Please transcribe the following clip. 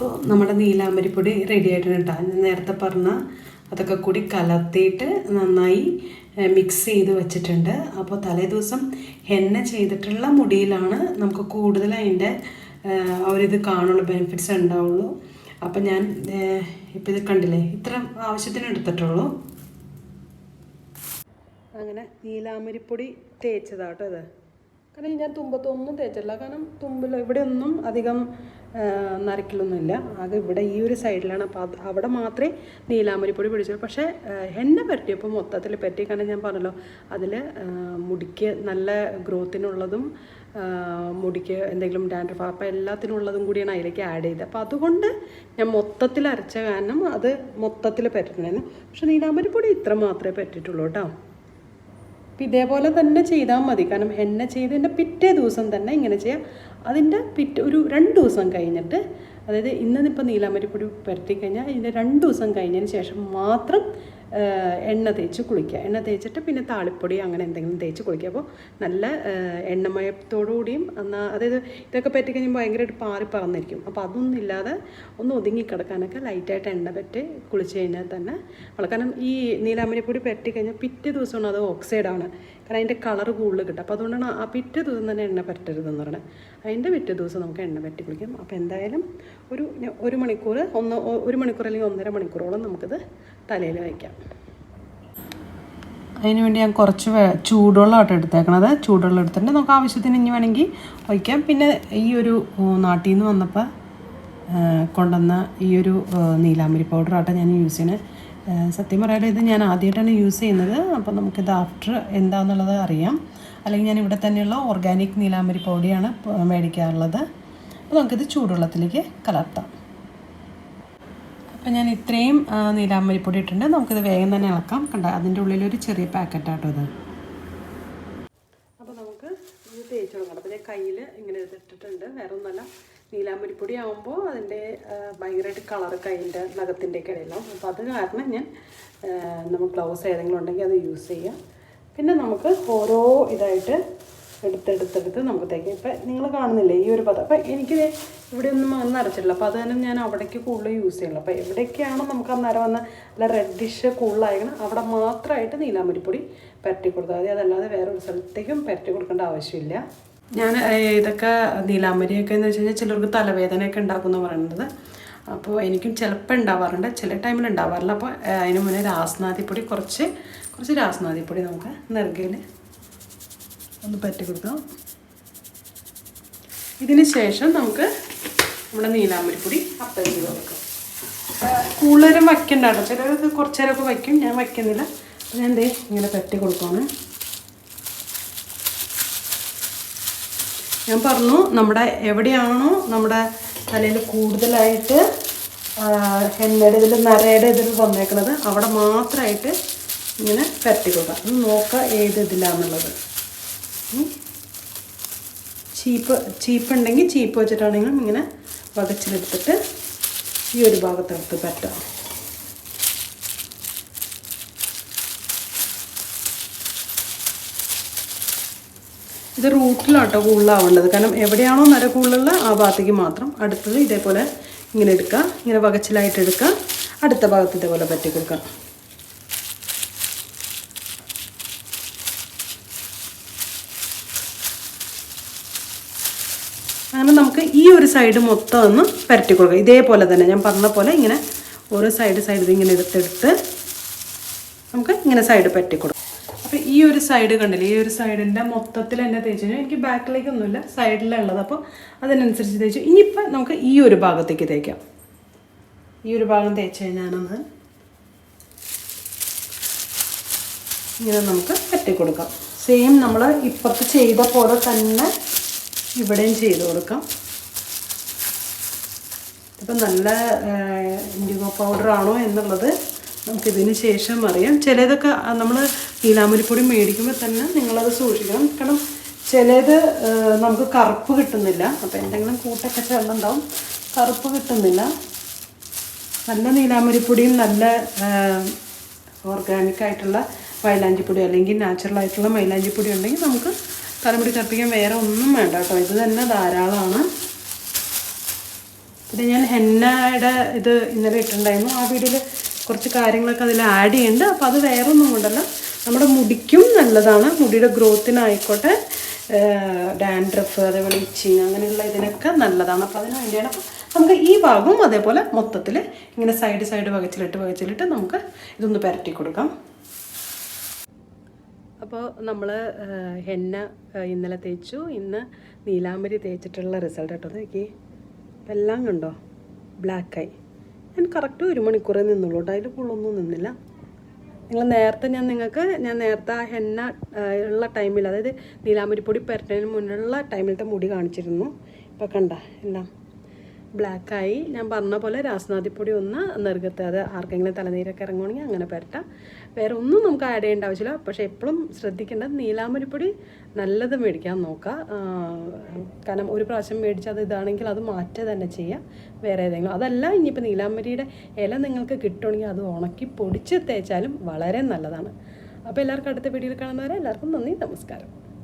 അപ്പോൾ നമ്മുടെ നീലാമ്പരിപ്പൊടി റെഡി ആയിട്ടുണ്ട് കേട്ടോ. നേരത്തെ പറഞ്ഞ അതൊക്കെ കൂടി കലർത്തിയിട്ട് നന്നായി മിക്സ് ചെയ്ത് വെച്ചിട്ടുണ്ട്. അപ്പോൾ തലേ ദിവസം ഹെന്ന ചെയ്തിട്ടുള്ള മുടിയിലാണ് നമുക്ക് കൂടുതൽ അതിന്റെ അവരിത് കാണുള്ളൂ ബെനിഫിറ്റ്സ് ഉണ്ടാവുള്ളൂ. അപ്പം ഞാൻ ഇപ്പം ഇത് കണ്ടില്ലേ? ഇത്ര ആവശ്യത്തിന് എടുത്തിട്ടുള്ളൂ. അങ്ങനെ നീലാമരിപ്പൊടി തേച്ചതാട്ടോ ഇത്. കാരണം ഞാൻ തുമ്പത്തൊന്നും തേച്ചില്ല കാരണം തുമ്പിൽ ഇവിടെ ഒന്നും അധികം ആ, നരക്കലൊന്നുമില്ല. ആകെ ഇവിടെ ഈ ഒരു സൈഡിലാണ്. അപ്പോൾ അത് അവിടെ മാത്രമേ നീലാമരിപ്പൊടി പിടിച്ചുള്ളൂ പക്ഷേ എന്നെ പറ്റിയപ്പോൾ മൊത്തത്തിൽ പറ്റി കാരണം ഞാൻ പറഞ്ഞല്ലോ അതിൽ മുടിക്ക് നല്ല ഗ്രോത്തിനുള്ളതും മുടിക്ക് എന്തെങ്കിലും ഡാൻഡ്രഫ് അപ്പോൾ എല്ലാത്തിനുള്ളതും കൂടിയാണ് അതിലേക്ക് ആഡ് ചെയ്തത്. അപ്പോൾ അതുകൊണ്ട് ഞാൻ മൊത്തത്തിൽ അരച്ച കാരണം അത് മൊത്തത്തിൽ പറ്റിയിട്ടുണ്ടായിരുന്നു പക്ഷേ നീലാമരിപ്പൊടി ഇത്ര മാത്രമേ പറ്റിയിട്ടുള്ളൂ കേട്ടോ. അപ്പം ഇതേപോലെ തന്നെ ചെയ്താൽ മതി. കാരണം എണ്ണ ചെയ്തതിന്റെ പിറ്റേ ദിവസം തന്നെ ഇങ്ങനെ ചെയ്യാം. അതിന്റെ പിറ്റേ ഒരു രണ്ട് ദിവസം കഴിഞ്ഞിട്ട് അതായത് ഇന്നിപ്പോൾ നീലാമരിപ്പൊടി പുരട്ടി കഴിഞ്ഞാൽ ഇതിന്റെ രണ്ട് ദിവസം കഴിഞ്ഞതിന് ശേഷം മാത്രം എണ്ണ തേച്ച് കുളിക്കുക. എണ്ണ തേച്ചിട്ട് പിന്നെ താളിപ്പൊടി അങ്ങനെ എന്തെങ്കിലും തേച്ച് കുളിക്കുക. അപ്പോൾ നല്ല എണ്ണമയത്തോടുകൂടിയും എന്നാൽ അതായത് ഇതൊക്കെ പറ്റി കഴിയുമ്പോൾ ഭയങ്കരമായിട്ട് പാറി പറന്നിരിക്കും. അപ്പോൾ അതൊന്നും ഇല്ലാതെ ഒന്ന് ഒതുങ്ങി കിടക്കാനൊക്കെ ലൈറ്റായിട്ട് എണ്ണ പറ്റി കുളിച്ച് കഴിഞ്ഞാൽ തന്നെ വളക്കാനും ഈ നീലാമരിപ്പൊടി പറ്റി കഴിഞ്ഞാൽ പിറ്റേ ദിവസമാണ് അത് ഓക്സൈഡാണ് കാരണം അതിന്റെ കളർ കൂടുതൽ കിട്ടും. അപ്പോൾ അതുകൊണ്ടാണ് ആ പിറ്റേ ദിവസം തന്നെ എണ്ണ പറ്റരുതെന്ന് പറയുന്നത് അതിന്റെ പിറ്റേ ദിവസം നമുക്ക് എണ്ണ പറ്റി കുളിക്കാം. അപ്പോൾ എന്തായാലും ഒരു ഒരു മണിക്കൂർ ഒന്ന് ഒരു മണിക്കൂർ അല്ലെങ്കിൽ ഒന്നര മണിക്കൂറോളം നമുക്കിത് തലയിൽ വയ്ക്കാം. അതിന് വേണ്ടി ഞാൻ കുറച്ച് ചൂടുവെള്ളമായിട്ട് എടുത്തേക്കണത്. ചൂടുവെള്ളം എടുത്തിട്ട് നമുക്ക് ആവശ്യത്തിന് ഇനി വേണമെങ്കിൽ ഒഴിക്കാം. പിന്നെ ഈ ഒരു നാട്ടിൽ നിന്ന് വന്നപ്പോൾ കൊണ്ടുവന്ന ഈ ഒരു നീലാമ്പരി പൗഡറാട്ടെ ഞാൻ യൂസ് ചെയ്യുന്നത് സത്യം പറയാതെ ഇത് ഞാൻ ആദ്യമായിട്ടാണ് യൂസ് ചെയ്യുന്നത്. അപ്പോൾ നമുക്കിത് ആഫ്റ്റർ എന്താണെന്നുള്ളത് അറിയാം. അല്ലെങ്കിൽ ഞാൻ ഇവിടെ തന്നെയുള്ള ഓർഗാനിക് നീലാമ്പരി പൗഡിയാണ് മേടിക്കാറുള്ളത്. അപ്പോൾ നമുക്കിത് ചൂടുവെള്ളത്തിലേക്ക് കലർത്താം. അപ്പം ഞാൻ ഇത്രയും നീലാമ്പരിപ്പൊടി ഇട്ടിട്ടുണ്ട്. നമുക്കിത് വേഗം തന്നെ ഇളക്കാം. കണ്ട അതിന്റെ ഉള്ളിലൊരു ചെറിയ പാക്കറ്റാട്ടോ ഇത്. അപ്പോൾ നമുക്ക് ഇത് തേച്ച് കൊടുക്കണം അപ്പോൾ ഞാൻ കയ്യിൽ ഇങ്ങനെ ഇതിട്ടിട്ടുണ്ട് വേറെ ഒന്നല്ല നീലാമ്പരിപ്പൊടി ആകുമ്പോൾ അതിന്റെ ഭയങ്കരമായിട്ട് കളർ കൈന്റെ നഖത്തിന്റെ ഒക്കെ ഇടയിലാവും. അപ്പോൾ അത് കാരണം ഞാൻ നമ്മൾ ഗ്ലൗസ് ഏതെങ്കിലും ഉണ്ടെങ്കിൽ അത് യൂസ് ചെയ്യാം. പിന്നെ നമുക്ക് ഓരോ ഇതായിട്ട് എടുത്തെടുത്തെടുത്ത് നമുക്ക് തേക്കാം ഇപ്പം നിങ്ങൾ കാണുന്നില്ലേ ഈ ഒരു പദം? അപ്പം എനിക്ക് ഇവിടെ ഒന്നും അന്ന് അരച്ചിട്ടില്ല അപ്പോൾ അത് തന്നെ ഞാൻ അവിടേക്ക് കൂടുതൽ യൂസ് ചെയ്യുള്ളൂ അപ്പോൾ എവിടേക്കാണോ നമുക്ക് അന്നേരം വന്ന നല്ല റെഡിഷ് കൂടുതലായിരിക്കണം അവിടെ മാത്രമായിട്ട് നീലാമ്പരിപ്പൊടി പരട്ടി കൊടുത്താൽ മതി. അതല്ലാതെ വേറെ ഒരു സ്ഥലത്തേക്കും പരട്ടി കൊടുക്കേണ്ട ആവശ്യമില്ല. ഞാൻ ഇതൊക്കെ നീലാമ്പരിയൊക്കെ എന്ന് വെച്ച് കഴിഞ്ഞാൽ ചിലർക്ക് തലവേദനയൊക്കെ ഉണ്ടാക്കുമെന്ന് പറയുന്നത് അപ്പോൾ എനിക്കും ചിലപ്പോൾ ഉണ്ടാവാറുണ്ട്. ചില ടൈമിൽ ഉണ്ടാവാറില്ല. അപ്പോൾ അതിന് മുന്നേ രാസ്നാദിപ്പൊടി കുറച്ച് കുറച്ച് രാസ്നാദിപ്പൊടി നമുക്ക് നെറുകയിൽ ഒന്ന് പറ്റി കൊടുക്കാം. ഇതിന് ശേഷം നമുക്ക് നമ്മുടെ നീലാമ്പരിപ്പൊടി അപ്ലൈ ചെയ്ത് കൊടുക്കാം. കൂടുതലും വയ്ക്കണ്ട കേട്ടോ. ചിലർക്ക് കുറച്ച് നേരമൊക്കെ വയ്ക്കും. ഞാൻ വയ്ക്കുന്നില്ല. ഞാൻ എന്തേ ഇങ്ങനെ പറ്റി കൊടുക്കുകയാണ് ഞാൻ പറഞ്ഞു നമ്മുടെ എവിടെയാണോ നമ്മുടെ തലയിൽ കൂടുതലായിട്ട് എണ്ണയുടെ ഇതിൽ നരയുടെ ഇതിൽ വന്നേക്കുന്നത് അവിടെ മാത്രമായിട്ട് ഇങ്ങനെ പറ്റി കൊടുക്കാം. ഒന്ന് നോക്കുക ഏത് ഇതിലാണെന്നുള്ളത്. ചീപ്പ് ചീപ്പ് ഉണ്ടെങ്കിൽ ചീപ്പ് വെച്ചിട്ടാണെങ്കിലും ഇങ്ങനെ വകച്ചിലെടുത്തിട്ട് ഈ ഒരു ഭാഗത്തെടുത്ത് പറ്റാം ഇത് റൂട്ടിലാട്ടോ കൂടുതലാവേണ്ടത്. കാരണം എവിടെയാണോ നര കൂടുതലുള്ള ആ ഭാഗത്തേക്ക് മാത്രം അടുത്തത് ഇതേപോലെ ഇങ്ങനെ എടുക്കുക. ഇങ്ങനെ വകച്ചിലായിട്ട് എടുക്കുക. അടുത്ത ഭാഗത്ത് ഇതേപോലെ പറ്റി കൊടുക്കുക അങ്ങനെ നമുക്ക് ഈ ഒരു സൈഡ് മൊത്തം ഒന്ന് പരട്ടി കൊടുക്കാം. ഇതേപോലെ തന്നെ ഞാൻ പറഞ്ഞ പോലെ ഇങ്ങനെ ഓരോ സൈഡ് സൈഡ് ഇങ്ങനെ എടുത്തെടുത്ത് നമുക്ക് ഇങ്ങനെ സൈഡ് പറ്റി കൊടുക്കാം. അപ്പോൾ ഈ ഒരു സൈഡ് കണ്ടില്ലേ? ഈ ഒരു സൈഡിന്റെ മൊത്തത്തിൽ തന്നെ തേച്ച് കഴിഞ്ഞാൽ എനിക്ക് ബാക്കിലേക്കൊന്നുമില്ല സൈഡിലുള്ളത് അപ്പോൾ അതിനനുസരിച്ച് തേച്ചു ഇനിയിപ്പോൾ നമുക്ക് ഈ ഒരു ഭാഗത്തേക്ക് തേക്കാം. ഈ ഒരു ഭാഗം തേച്ച് കഴിഞ്ഞാലൊന്ന് ഇങ്ങനെ നമുക്ക് പറ്റി സെയിം നമ്മൾ ഇപ്പുറത്ത് ചെയ്ത പോലെ തന്നെ ഇവിടെയും ചെയ്ത് കൊടുക്കാം. ഇപ്പം നല്ല ഇൻഡിഗോ പൗഡർ ആണോ എന്നുള്ളത് നമുക്കിതിന് ശേഷം അറിയാം. ചിലതൊക്കെ നമ്മൾ നീലാമരിപ്പൊടി മേടിക്കുമ്പോൾ തന്നെ നിങ്ങളത് സൂക്ഷിക്കണം. കാരണം ചിലത് നമുക്ക് കറുപ്പ് കിട്ടുന്നില്ല. അപ്പോൾ എന്തെങ്കിലും കൂട്ടൊക്കെ ചേർന്നുണ്ടാവും. കറുപ്പ് കിട്ടുന്നില്ല. നല്ല നീലാമരിപ്പൊടിയും നല്ല ഓർഗാനിക് ആയിട്ടുള്ള മൈലാഞ്ചിപ്പൊടി അല്ലെങ്കിൽ നാച്ചുറൽ ആയിട്ടുള്ള മൈലാഞ്ചിപ്പൊടി ഉണ്ടെങ്കിൽ നമുക്ക് തലമുടി കറുപ്പിക്കാൻ വേറെ ഒന്നും വേണ്ട കേട്ടോ. ഇത് തന്നെ ധാരാളമാണ്. പിന്നെ ഞാൻ ഹെന്നയുടെ ഇത് ഇന്നലെ ഇട്ടിട്ടുണ്ടായിരുന്നു. ആ വീഡിയോയിൽ കുറച്ച് കാര്യങ്ങളൊക്കെ അതിൽ ആഡ് ചെയ്യുന്നുണ്ട്. അപ്പോൾ അത് വേറെ ഒന്നും കൊണ്ടല്ല. നമ്മുടെ മുടിക്കും നല്ലതാണ്. മുടിയുടെ ഗ്രോത്തിനായിക്കോട്ടെ. ഡാൻഡ്രഫ് അതേപോലെ ഇച്ചിങ് അങ്ങനെയുള്ള ഇതിനൊക്കെ നല്ലതാണ്. അപ്പോൾ അതിന് വേണ്ടിയാണ് അപ്പോൾ നമുക്ക് ഈ ഭാഗവും അതേപോലെ മൊത്തത്തിൽ ഇങ്ങനെ സൈഡ് സൈഡ് വകച്ചിലിട്ട് വകച്ചിലിട്ട് നമുക്ക് ഇതൊന്ന് പുരട്ടി കൊടുക്കാം. അപ്പോൾ നമ്മൾ ഹെന്ന ഇന്നലെ തേച്ചു. ഇന്ന് നീലാമ്പരി തേച്ചിട്ടുള്ള റിസൾട്ട് കേട്ടോ നോക്കി. എല്ലാം കണ്ടോ? ബ്ലാക്കായി. ഞാൻ കറക്റ്റ് ഒരു മണിക്കൂറേ നിന്നുള്ളൂ കേട്ടോ. അതിൽ പുള്ളൊന്നും നിന്നില്ല. നിങ്ങൾ നേരത്തെ ഞാൻ നിങ്ങൾക്ക് ഞാൻ നേരത്തെ ആ ഹെന്ന ഉള്ള ടൈമിൽ അതായത് നീലാമ്പരിപ്പൊടി പുരട്ടുന്നതിന് മുന്നുള്ള ടൈമിലത്തെ മുടി കാണിച്ചിരുന്നു. ഇപ്പോൾ കണ്ട എല്ലാം. ബ്ലാക്കായി ഞാൻ പറഞ്ഞ പോലെ രാസനാദിപ്പൊടി ഒന്ന് നെറുകത്ത് അത് ആർക്കെങ്കിലും തലനീരൊക്കെ ഇറങ്ങുവാണെങ്കിൽ അങ്ങനെ പരട്ടാം വേറെ ഒന്നും നമുക്ക് ആഡ് ചെയ്യേണ്ട ആവശ്യമില്ല. പക്ഷേ എപ്പോഴും ശ്രദ്ധിക്കേണ്ടത് നീലാമ്പരിപ്പൊടി നല്ലത് മേടിക്കാൻ നോക്കുക. കാരണം ഒരു പ്രാവശ്യം മേടിച്ച് അത് ഇതാണെങ്കിൽ അത് മാറ്റുക തന്നെ ചെയ്യാം. വേറെ ഏതെങ്കിലും അതല്ല ഇനിയിപ്പോൾ നീലാമ്പരിയുടെ ഇല നിങ്ങൾക്ക് കിട്ടുകയാണെങ്കിൽ അത് ഉണക്കി പൊടിച്ച് തേച്ചാലും വളരെ നല്ലതാണ്. അപ്പോൾ എല്ലാവർക്കും അടുത്ത വീഡിയോയിൽ കാണുന്നവരെ എല്ലാവർക്കും നന്ദി നമസ്കാരം.